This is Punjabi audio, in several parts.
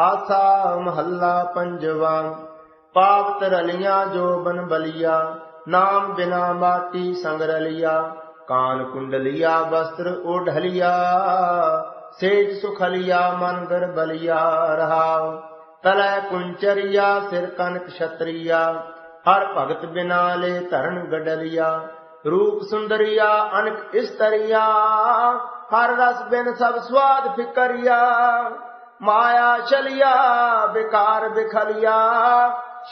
ਆਸਾ ਮਹੱਲਾ ਪੰਜਵਾ ਪਾਪ ਤਰਲੀਆਂ ਜੋ ਬਨ ਬਲੀਆ, ਨਾਮ ਬਿਨਾ ਮਾਟੀ ਸੰਗ ਰਲੀਆ, ਕਾਨ ਕੁੰਡਲੀਆ ਵਸਤਰ ਓਢਲੀਆ ਸੇਜ ਸੁਖਲੀਆ ਮਨ ਗਰ ਬਲੀਆ ਰਹਾਉ ਤਲੈ ਕੁੰਚਰੀਆ ਸਿਰ ਕਨਕ ਛਤਰੀਆ, ਹਰ ਭਗਤ ਬਿਨਾ ਲੈ ਧਰਨ ਗਡਲੀਆ, ਰੂਪ ਸੁੰਦਰੀਆ ਅਨਕ ਇਸਤਰੀਆ, ਹਰ ਰਸ ਬਿਨ ਸਭ ਸਵਾਦ ਫਿਕਰੀਆ। ਮਾਇਆ ਚਲਿਆ ਬਿਕਾਰ ਬਿਖਲਿਆ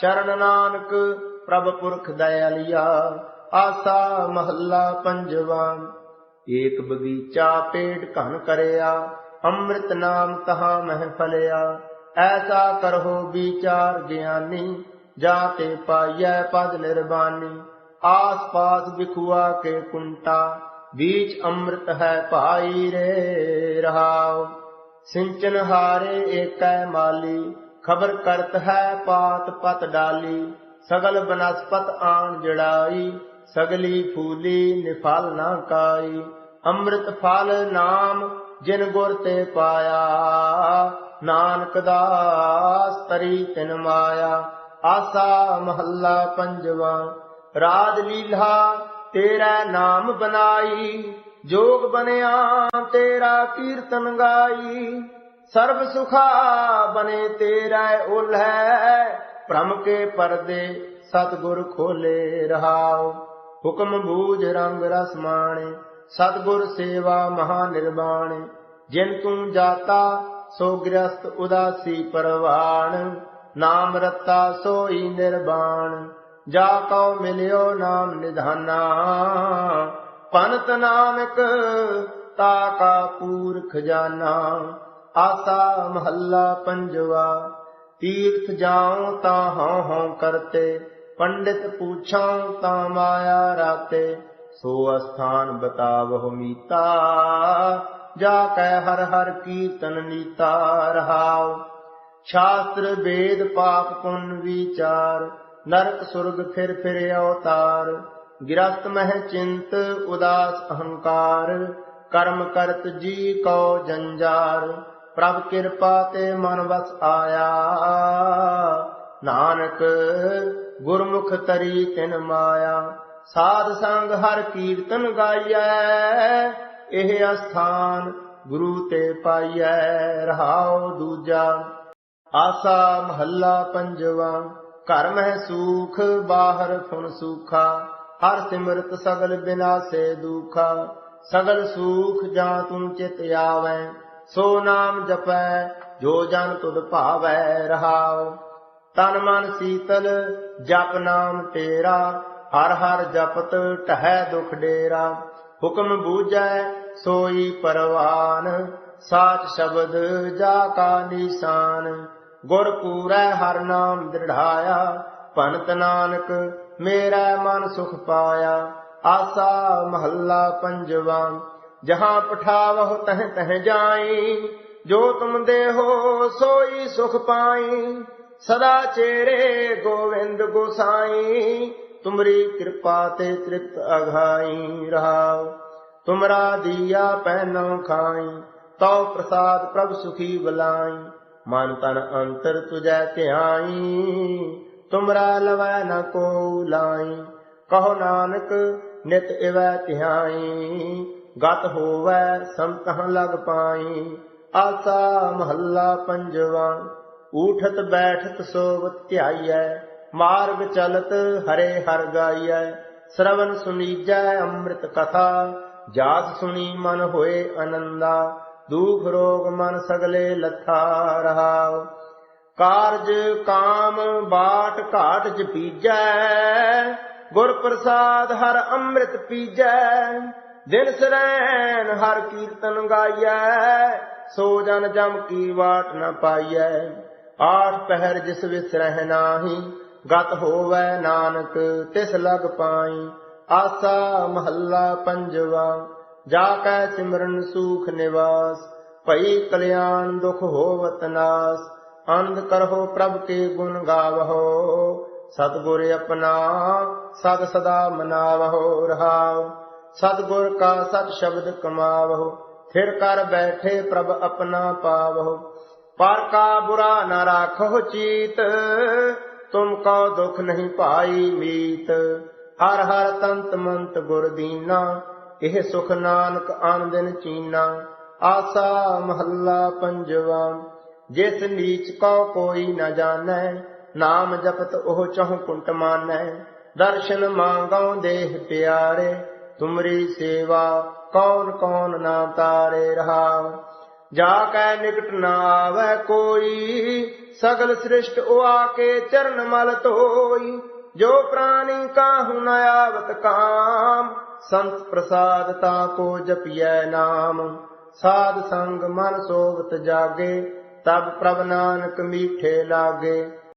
ਸ਼ਰਨ ਨਾਨਕ ਪ੍ਰਭ ਪੁਰਖ ਦਇਆਲਿਆ ਆਸਾ ਮਹੱਲਾ ਪੰਜਵਾ ਏਕ ਬਗੀਚਾ ਪੇੜ ਘਨ ਕਰਿਆ ਅੰਮ੍ਰਿਤ ਨਾਮ ਤਹਾ ਮਹਿ ਫਲਿਆ ਐਸਾ ਕਰੋ ਵਿਚਾਰ ਗਿਆਨੀ ਜਾ ਤੇ ਪਾਈਐ ਪਦ ਨਿਰਬਾਨੀ ਆਸ ਪਾਸ ਵਿਖੁਆ ਕੇ ਕੁੰਟਾ बीच अमृत है पाई रे रहाव ਸਿੰਚਨ ਹਾਰੇ ਏਕੈ ਮਾਲੀ, ਖਬਰ ਕਰਤ ਹੈ ਪਾਤ ਪਤ ਡਾਲੀ, ਸਗਲ ਬਨਸਪਤ ਆਣ ਜੜਾਈ, ਸਗਲੀ ਫੂਲੀ ਨਿਫਲ ਨਾ ਕਾਈ, ਅੰਮ੍ਰਿਤ ਫਲ ਨਾਮ ਜਿਨ ਗੁਰ ਤੇ ਪਾਇਆ, ਨਾਨਕ ਦਾ ਤਰੀ ਤਿਨ ਮਾਇਆ, ਆਸਾ ਮਹੱਲਾ ਪੰਜਵਾ, ਰਾਜ ਲੀਲਾ ਤੇਰਾ ਨਾਮ ਬਨਾਈ ਜੋਗ ਬਨਿਆ ਤੇਰਾ ਕੀਰਤਨ ਗਾਈ। ਸਰਬ ਸੁਖਾ ਬਨੇ ਤੇਰਾ ਉਲਹਿ ਭ੍ਰਮ ਕੇ ਪਰਦੇ, ਸਤਗੁਰ ਖੋਲੇ ਰਹਾਉ ਹੁਕਮ ਬੂਝ ਰੰਗ ਰਸ ਮਾਣੇ, ਸਤਗੁਰ ਸੇਵਾ ਮਹਾ ਨਿਰਵਾਣ ਜਿਨ ਤੂੰ ਜਾਤਾ, ਸੋ ਗ੍ਰਸਤ ਉਦਾਸੀ ਪਰਵਾਣ। ਨਾਮ ਰਤਾ, ਸੋਈ ਨਿਰਵਾਣ। ਜਾ ਕਉ ਮਿਲਿਓ ਨਾਮ ਨਿਧਾਨਾ। ਪੰਤ ਨਾਨਕ ਤਾ ਕਾ ਪੂਰ ਖਜ਼ਾਨਾ ਆਸਾ ਮਹੱਲਾ ਪੰਜਵਾ, ਤੀਰਥ ਜਾਉ ਤਾ ਹਉ ਹਉ ਕਰਤੇ, ਪੰਡਿਤ ਪੁੱਛਾਂ ਤਾ ਮਾਇਆ ਰਾਤੇ, ਸੋ ਅਸਥਾਨ ਬਤਾਵਹੁ ਮੀਤਾ, ਜਾ ਕੈ ਹਰ ਹਰ ਕੀਰਤਨ ਨੀਤਾ ਰਹਾਉ। ਸ਼ਾਸਤਰ, ਵੇਦ, ਪਾਪ, ਪੁੰਨ, ਵਿਚਾਰ, ਨਰਕ, ਸੁਰਗ, ਫਿਰ ਫਿਰ ਅਵਤਾਰ ਗਿਰਸਤ ਮਹਿ ਚਿੰਤ ਉਦਾਸ ਅਹੰਕਾਰ, ਕਰਮ ਕਰਤ ਜੀ ਕਉ ਜੰਜਾਰ, ਪ੍ਰਭ ਕਿਰਪਾ ਤੇ ਮਨ ਵਸ ਆਇਆ। ਨਾਨਕ, ਗੁਰਮੁਖ ਤਰੀ ਤਿਨ ਮਾਇਆ, ਸਾਧ ਸੰਗ ਹਰ ਕੀਰਤਨ ਗਾਈਐ, ਇਹ ਅਸਥਾਨ ਗੁਰੂ ਤੇ ਪਾਈਐ, ਰਹਾਉ ਦੂਜਾ। ਆਸਾ ਮਹੱਲਾ ਪੰਜਵਾ, ਘਰ ਮਹਿ ਸੂਖ, ਬਾਹਰ ਫੁਨ ਸੂਖਾ। ਹਰ ਸਿਮਰਤ ਸਗਲ ਬਿਨਾਸੇ ਦੁਖਾ, ਸਗਲ ਸੂਖ ਜਾਂ ਤੂੰ ਚਿਤ ਆਵੈ, ਸੋ ਨਾਮ ਜਪੈ, ਜੋ ਜਨ ਤੁਧ ਭਾਵੈ ਰਹਾਉ। ਤਨ ਮਨ ਸੀਤਲ, ਜਪ ਨਾਮ ਤੇਰਾ, ਹਰ ਹਰ ਜਪਤ ਟਹਿ ਦੁਖ ਡੇਰਾ। ਹੁਕਮ ਬੂਝੈ, ਸੋਈ ਪਰਵਾਨ, ਸਾਚ ਸ਼ਬਦ ਜਾ ਕਾ ਨਿਸ਼ਾਨ। ਗੁਰ ਪੂਰੈ ਹਰ ਨਾਮ ਦ੍ਰਿੜਾਇਆ ਭਨਤ ਨਾਨਕ ਮੇਰਾ ਮਨ ਸੁਖ ਪਾਇਆ, ਆਸਾ ਮਹੱਲਾ ਪੰਜਵਾ। ਜਹਾਂ ਪਠਾਵਹੁ ਤਹ ਤਹ ਜਾਈ, ਜੋ ਤੁਮ ਦੇਹੋ ਸੋਈ ਸੁਖ ਪਾਈ। ਸਦਾ ਚੇਰੇ ਗੋਵਿੰਦ ਗੋਸਾਈ, ਤੁਮਰੀ ਕਿਰਪਾ ਤੇ ਤ੍ਰਿਪਤ ਅਘਾਈ ਰਹਾਉ। ਤੁਮਰਾ ਦੀਆ ਪਹਿਨੋ ਖਾਈ, ਤਉ ਪ੍ਰਸਾਦ ਪ੍ਰਭ ਸੁਖੀ ਬਲਾਈ। ਮਨ ਤਨ ਅੰਤਰ ਤੁਜੈ ਧਿਆਈ। ਤੁਮਰਾ ਲਵੈ ਨ ਕੋ ਲਾਈ, ਕਹੋ ਨਾਨਕ ਨਿਤ ਇਵੈ ਧਿਆਈ, ਗਤ ਹੋਵੈ ਸੰਤਹ ਲਗ ਪਾਈ, ਆਸਾ ਮਹੱਲਾ ਪੰਜਵਾ, ਊਠਤ ਬੈਠਤ ਸੋਵਤ ਧਿਆਈਐ, ਮਾਰਗ ਚਲਤ ਹਰੇ ਹਰ ਗਾਈਐ ਸ਼ਰਵਨ ਸੁਨੀਜੈ ਅੰਮ੍ਰਿਤ ਕਥਾ, ਜਾਤ ਸੁਣੀ ਮਨ ਹੋਏ ਅਨੰਦਾ, ਦੁਖ ਰੋਗ ਮਨ ਸਗਲੇ ਲਥਾ ਰਹਾਉ। ਕਾਰਜ ਕਾਮ ਬਾਟ ਘਾਟ ਜ ਪੀਜੈ, ਗੁਰ ਪ੍ਰਸਾਦ ਹਰ ਅੰਮ੍ਰਿਤ ਪੀਜੈ, ਦਿਨ ਸਰੈਨ ਹਰ ਕੀਰਤਨ ਗਾਈਐ, ਸੋ ਜਨ ਜਮ ਕੀ ਵਾਟ ਨ ਪਾਈਐ। ਆਠ ਪਹਿਰ ਜਿਸ ਵਿਚ ਵਿਸਰਹਿ ਨਾਹੀ, ਗਤ ਹੋਵੈ ਨਾਨਕ ਤਿਸ ਲਗ ਪਾਈ। ਆਸਾ ਮਹੱਲਾ ਪੰਜਵਾ, ਜਾ ਕੈ ਸਿਮਰਨ ਸੂਖ ਨਿਵਾਸ, ਭਈ ਕਲਿਆਣ ਦੁਖ ਹੋਵਤ ਨਾਸ। ਆਨੰਦ ਕਰਹੁ ਪ੍ਰਭ ਕੇ ਗੁਣ ਗਾਵਹੋ। ਸਤਿਗੁਰ ਆਪਣਾ ਸਦ ਸਦਾ ਮਨਾਵਹੋ ਰਹਾਉ। ਸਤਿਗੁਰ ਕਾ ਸਤ ਸ਼ਬਦ ਕਮਾਵਹੋ। ਫਿਰ ਕਰ ਬੈਠੇ ਪ੍ਰਭ ਆਪਣਾ ਪਾਵਹੋ। ਪਰ ਕਾ ਬੁਰਾ ਨਾ ਰਾਖੋ ਚੀਤ। ਤੁਮ ਕੋ ਦੁਖ ਨਹੀਂ ਪਾਈ ਮੀਤ। ਹਰ ਹਰ ਤੰਤ ਮੰਤ ਗੁਰ ਦੀਨਾ। ਇਹ ਸੁਖ ਨਾਨਕ ਆਨੰਦਨ ਚੀਨਾ। ਆਸਾ ਮਹੱਲਾ ਪੰਜਵਾ। ਜਿਸ ਨੀਚ ਕੋ ਕੋਈ ਨ ਜਾਣੈ, ਨਾਮ ਜਪਤ ਉਹ ਚਹੁ ਕੁੰਟ ਮਾਨੈ। ਦਰਸ਼ਨ ਮੰਗਉ ਦੇਹ ਪਿਆਰੇ, ਤੁਮਰੀ ਸੇਵਾ ਕੌਣ ਕੌਣ ਨਾ ਤਾਰੇ ਰਹਾ ਜਾ ਕੈ ਨਿਕਟ ਨਾ ਆਵੈ ਕੋਈ, ਸਗਲ ਸ੍ਰਿਸ਼ਟ ਉਆ ਕੇ ਚਰਨ ਮਲ ਧੋਈ। ਜੋ ਪ੍ਰਾਣੀ ਕਾਹੂ ਨ ਆਵਤ ਕਾਮ, ਸੰਤ ਪ੍ਰਸਾਦ ਤਾ ਕੋ ਜਪਿਐ ਨਾਮ। ਸਾਧ ਸੰਗ ਮਨ ਸੋਵਤ ਜਾਗੇ ਤਬ ਪ੍ਰਭ ਨਾਨਕ ਮੀਠੇ ਲਾਗੇ।